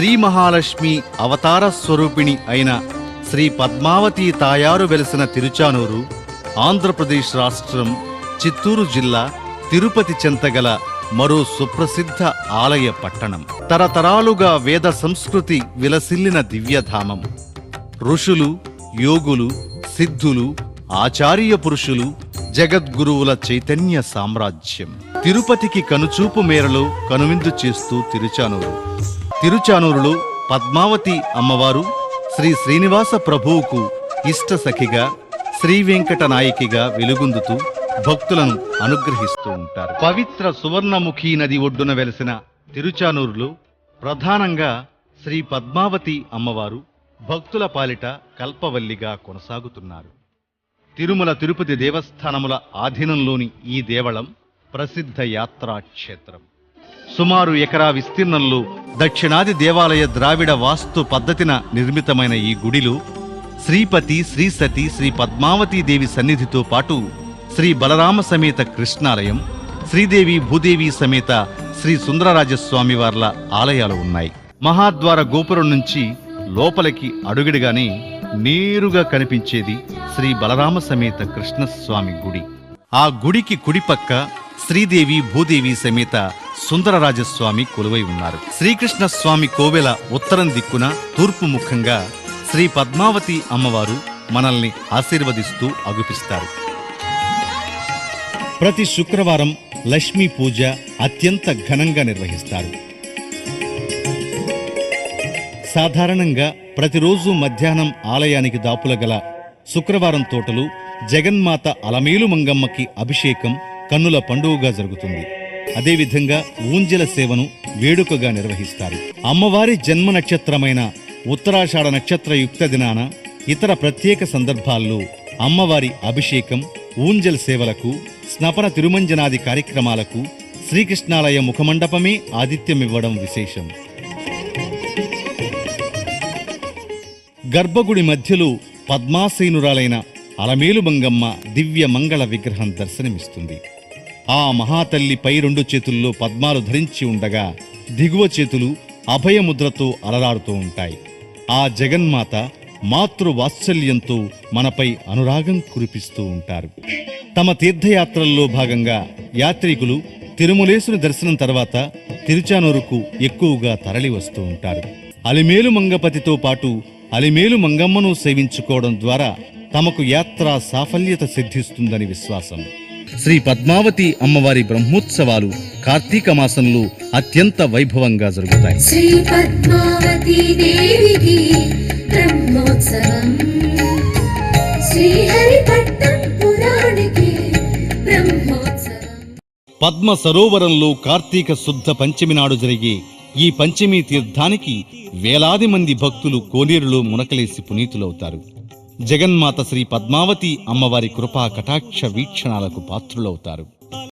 శ్రీ మహాలక్ష్మి అవతార స్వరూపిణి అయిన శ్రీ పద్మావతి తాయారు వెలసిన తిరుచానూరు ఆంధ్రప్రదేశ్ రాష్ట్రం చిత్తూరు జిల్లా తిరుపతి చెంతగల మరో సుప్రసిద్ధ ఆలయ పట్టణం. తరతరాలుగా వేద సంస్కృతి విలసిల్లిన దివ్యధామం. ఋషులు యోగులు సిద్ధులు ఆచార్య పురుషులు జగద్గురువుల చైతన్య సామ్రాజ్యం. తిరుపతికి కనుచూపు మేరలో కనువిందు చేస్తూ తిరుచానూరు. తిరుచానూరులో పద్మావతి అమ్మవారు శ్రీ శ్రీనివాస ప్రభువుకు ఇష్ట సఖిగా శ్రీ వెంకట నాయకిగా వెలుగొందుతూ భక్తులను అనుగ్రహిస్తూ ఉంటారు. పవిత్ర సువర్ణముఖి నది ఒడ్డున వెలసిన తిరుచానూరులో ప్రధానంగా శ్రీ పద్మావతి అమ్మవారు భక్తుల పాలిట కల్పవల్లిగా కొనసాగుతున్నారు. తిరుమల తిరుపతి దేవస్థానముల ఆధీనంలోని ఈ దేవళం ప్రసిద్ధ యాత్రా క్షేత్రం సుమారు ఎకరా విస్తీర్ణంలో దక్షిణాది దేవాలయ ద్రావిడ వాస్తు పద్ధతిన నిర్మితమైన ఈ గుడిలో శ్రీపతి శ్రీసతి శ్రీ పద్మావతీ దేవి సన్నిధితో పాటు శ్రీ బలరామ సమేత కృష్ణాలయం శ్రీదేవి భూదేవి సమేత శ్రీ సుందరరాజస్వామి వార్ల ఆలయాలు ఉన్నాయి. మహాద్వార గోపురం నుంచి లోపలికి అడుగిడగానే నేరుగా కనిపించేది శ్రీ బలరామ సమేత కృష్ణస్వామి గుడి. ఆ గుడికి కుడిపక్క శ్రీదేవి భూదేవి సమేత సుందరరాజస్వామి కొలువై ఉన్నారు. శ్రీకృష్ణ స్వామి కోవెల ఉత్తరం దిక్కున తూర్పు ముఖంగా శ్రీ పద్మావతి అమ్మవారు మనల్ని ఆశీర్వదిస్తూ అగుపిస్తారు. ప్రతి శుక్రవారం లక్ష్మీ పూజ అత్యంత ఘనంగా నిర్వహిస్తారు. సాధారణంగా ప్రతిరోజు మధ్యాహ్నం ఆలయానికి దాపుల గల శుక్రవారం తోటలు జగన్మాత అలమేలు మంగమ్మకి అభిషేకం కన్నుల పండుగగా జరుగుతుంది. అదేవిధంగా ఊంజల సేవను వేడుకగా నిర్వహిస్తారు. అమ్మవారి జన్మ నక్షత్రమైన ఉత్తరాషాఢ నక్షత్ర యుక్త దినాన ఇతర ప్రత్యేక సందర్భాల్లో అమ్మవారి అభిషేకం ఊంజల్ సేవలకు స్నపన తిరుమంజనాది కార్యక్రమాలకు శ్రీకృష్ణాలయ ముఖమండపమే ఆతిథ్యమివ్వడం విశేషం. గర్భగుడి మధ్యలో పద్మాసీనురాలైన అలమేలు మంగమ్మ దివ్య మంగళ విగ్రహం దర్శనమిస్తుంది. ఆ మహాతల్లి పై రెండు చేతుల్లో పద్మాలు ధరించి ఉండగా దిగువ చేతులు అభయముద్రతో అలరాడుతూ ఉంటాయి. ఆ జగన్మాత మాతృవాత్సల్యంతో మనపై అనురాగం కురిపిస్తూ ఉంటారు. తమ తీర్థయాత్రల్లో భాగంగా యాత్రికులు తిరుమలేసుని దర్శనం తర్వాత తిరుచానూరుకు ఎక్కువగా తరలి వస్తూ ఉంటారు. అలిమేలు మంగపతితో పాటు అలిమేలు మంగమ్మను సేవించుకోవడం ద్వారా తమకు యాత్రా సాఫల్యత సిద్ధిస్తుందని విశ్వాసం. శ్రీ పద్మావతి అమ్మవారి బ్రహ్మోత్సవాలు కార్తీక మాసంలో అత్యంత వైభవంగా జరుగుతాయి. శ్రీ పద్మావతీ దేవికి బ్రహ్మోత్సవం. పురాణికి పద్మ సరోవరంలో కార్తీక శుద్ధ పంచమి నాడు జరిగే ఈ పంచమీ తీర్థానికి వేలాది మంది భక్తులు కోనేరులో మునకలేసి పునీతులవుతారు. జగన్మాత శ్రీ పద్మావతి అమ్మవారి కృపా కటాక్ష వీక్షణాలకు పాత్రులవుతారు.